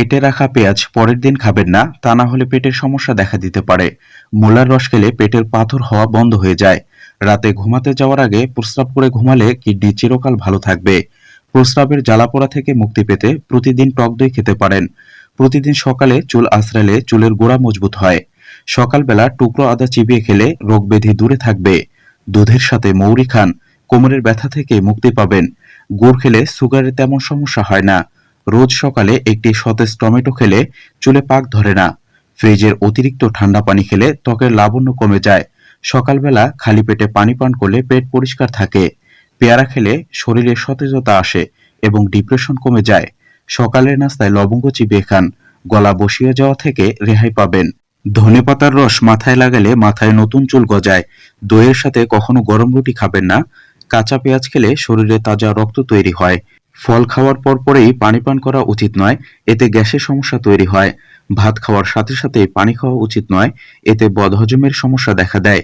কেটে রাখা পেঁয়াজ পরের দিন খাবেন না, তা না হলে পেটের সমস্যা দেখা দিতে পারে। মূলার রস খেলে পেটের পাথর হওয়া বন্ধ হয়ে যায়। রাতে ঘুমাতে যাওয়ার আগে প্রস্রাব করে ঘুমালে কিডনি চিরকাল ভালো থাকবে। প্রস্রাবের জ্বালাপোড়া থেকে মুক্তি পেতে প্রতিদিন টক দই খেতে পারেন। প্রতিদিন সকালে চুল আশ্রালে চুলের গোড়া মজবুত হয়। সকালবেলা টুকরো আদা চিবিয়ে খেলে রোগ ব্যাধি দূরে থাকবে। দুধের সাথে মৌরি খান, কোমরের ব্যথা থেকে মুক্তি পাবেন। গুড় খেলে সুগারের তেমন সমস্যা হয় না। রোজ সকালে একটি সতেজ টমেটো খেলে চুলে পাক ধরে না। ফ্রিজের অতিরিক্ত ঠান্ডা পানি খেলে ত্বকের লাবণ্য কমে যায়। সকালবেলা খালি পেটে পানি পান করলে পেট পরিষ্কার থাকে। পেয়ারা খেলে শরীরে সতেজতা আসে এবং ডিপ্রেশন কমে যায়। সকালের নাস্তায় লবঙ্গ চিবিয়ে খান। গলা বসিয়ে যাওয়া থেকে রেহাই পাবেন। ধনেপাতার রস মাথায় লাগালে মাথায় নতুন চুল গজায়। দইয়ের সাথে কখনো গরম রুটি খাবেন না। কাঁচা পেঁয়াজ খেলে শরীরে তাজা রক্ত তৈরি হয়। ফল খাওয়ার পর পরেই পানি পান করা উচিত নয়, এতে গ্যাসের সমস্যা তৈরি হয়। ভাত খাওয়ার সাথে সাথে পানি খাওয়া উচিত নয়, এতে বদহজমের সমস্যা দেখা দেয়।